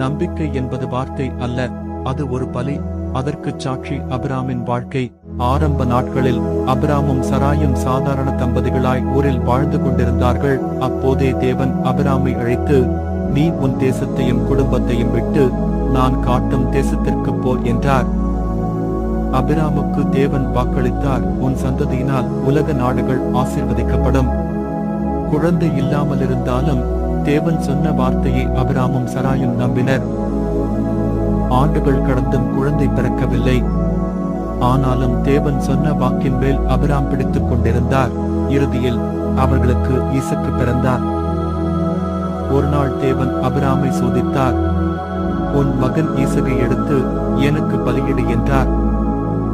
நம்பிக்கை என்பது வார்த்தை அல்ல அது ஒரு பலி. அதற்குச் சாட்சி அபிராமின் வாழ்க்கை. ஆரம்ப நாட்களில் அபிராமும் சராயும் சாதாரண தம்பதிகளாய் ஊரில் வாழ்ந்து கொண்டிருந்தார்கள். அப்போதே தேவன் அபிராமை அழைத்து நீ உன் தேசத்தையும் குடும்பத்தையும் விட்டு நான் காட்டும் தேசத்திற்கு போ என்றார். அபிராமுக்கு தேவன் வாக்களித்தார் உன் சந்ததியினால் உலக நாடுகள் ஆசிர்வதிக்கப்படும். குழந்தை இல்லாமல் இருந்தாலும் தேவன் சொன்ன வார்த்தையை அபிராமும் சராயும் நம்பினர். ஆண்டுகள் கடந்தும் குழந்தை பிறக்கவில்லை. ஆனாலும் தேவன் சொன்ன வாக்கின் மேல் அபிராம் பிடித்துக் கொண்டிருந்தார். இறுதியில் அவர்களுக்கு ஈசக்கு பிறந்தார். ஒரு நாள் தேவன் அபிராமை சோதித்தார். உன் மகன் ஈசகை எடுத்து எனக்கு பலியிடு என்றார்.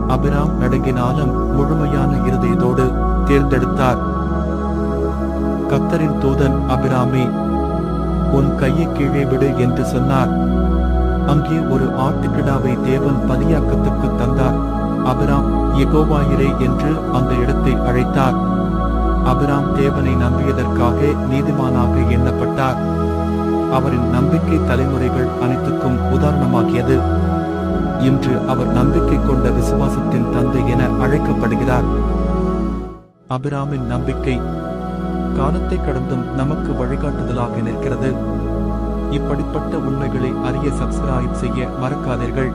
அபிராம் நடுங்கினாலும் முழுமையான இருதயத்தோடு தேர்ந்தெடுத்தார். கத்தரின் தூதன் அபிராமி உன் கையை கீழே விடு என்று சொன்னார். அங்கே ஒரு ஆட்டுக்கிடாவை தேவன் பதியாக்கத்துக்கு தந்தார். அபிராம் எகோவாயிரே என்று அந்த இடத்தை அழைத்தார். அபிராம் தேவனை நம்பியதற்காக நீதிமானாக எண்ணப்பட்டார். அவரின் நம்பிக்கை தலைமுறைகள் அனைத்துக்கும் உதாரணமாகியது. இன்று அவர் நம்பிக்கை கொண்ட விசுவாசத்தின் தந்தை என அழைக்கப்படுகிறார். அபிராமின் நம்பிக்கை காலத்தை கடந்தும் நமக்கு வழிகாட்டுதலாக நிற்கிறது. இப்படிப்பட்ட உண்மைகளை அறிய சப்ஸ்கிரைப் செய்ய மறக்காதீர்கள்.